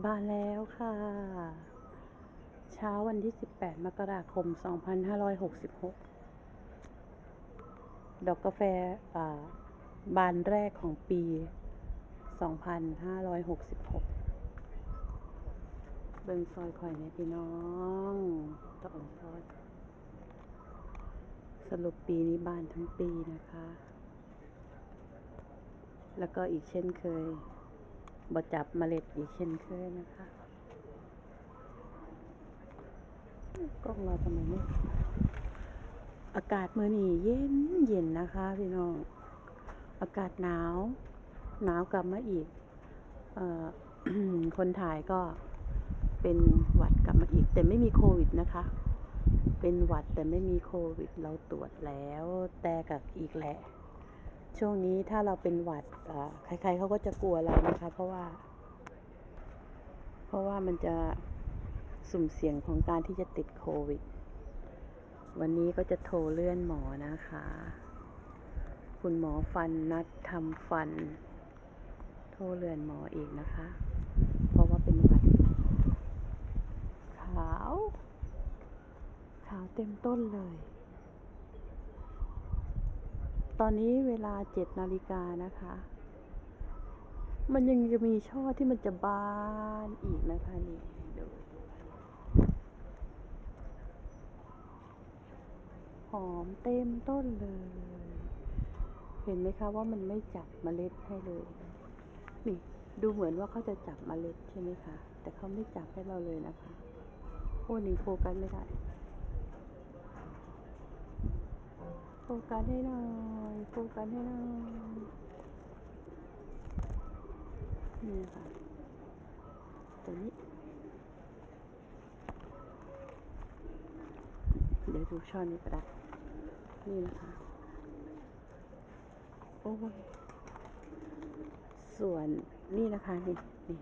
มาแล้วค่ะ เช้าวันที่ 18 มกราคม 2566 ดอกกาแฟาบานแรกของปี 2566 เบิ่งซอยข่อยในพี่น้องตะอ่อนซอย สรุปปีนี้บานทั้งปีนะคะ แล้วก็อีกเช่นเคย บจับเมล็ดอีกเช่นเคยนะคะ กล้องเราทำไมไม่อากาศเมื้อนี้เย็นเย็นนะคะพี่น้อง อากาศหนาว หนาวกลับมาอีกออคนถ่ายก็เป็นหวัดกลับมาอีก แต่ไม่มีโควิดนะคะ เป็นหวัดแต่ไม่มีโควิดเราตรวจแล้วแต่กับอีกแหละ ช่วงนี้ถ้าเราเป็นหวัดใครๆเขาก็จะกลัวเรานะคะ เพราะว่า เพราะว่ามันจะสุ่มเสี่ยงของการที่จะติดโควิด วันนี้ก็จะโทรเลื่อนหมอนะคะ คุณหมอฟันนัดทำฟัน โทรเลื่อนหมออีกนะคะ เพราะว่าเป็นหวัดขาว ขาวเต็มต้นเลย ตอนนี้เวลาเจ็ดนาฬิกานะคะ มันยังจะมีช่อที่มันจะบานอีกนะคะนี่ดูหอมเต็มต้นเลย เห็นไหมคะว่ามันไม่จับเมล็ดให้เลย นี่ดูเหมือนว่าเขาจะจับเมล็ดใช่ไหมคะ แต่เขาไม่จับให้เราเลยนะคะโอ้หนีโฟกัสไม่ได้โฟกัสให้หน่อย โฟกัสให้หน่อยนี่ค่ะตัวนี้ เดี๋ยวดูช่อนี้ก็ได้นี่นะคะโอ้ยส่วนนี่นะคะนี่นี่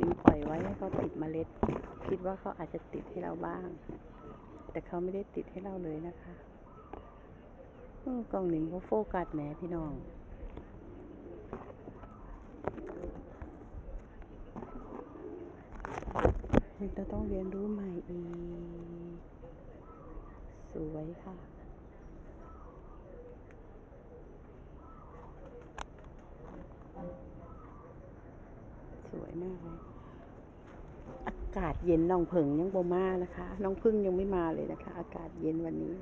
ลิงปล่อยไว้ให้เขาติดเมล็ด คิดว่าเขาอาจจะติดให้เราบ้าง แต่เขาไม่ได้ติดให้เราเลยนะคะ กล่องหนึ่งเขาโฟกัสแหมพี่น้องยังจะต้องเรียนรู้ใหม่อีก สวยค่ะสวยมากเลยอากาศเย็นน้องเผิงยังบ่มานะคะ น้องพึ่งยังไม่มาเลยนะคะ อากาศเย็นวันนี้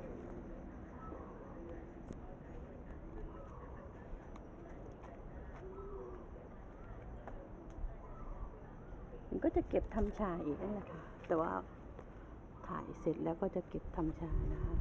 มันก็จะเก็บทำชาอีกนั่นแหละค่ะ แต่ว่าถ่ายเสร็จแล้วก็จะเก็บทำชานะคะ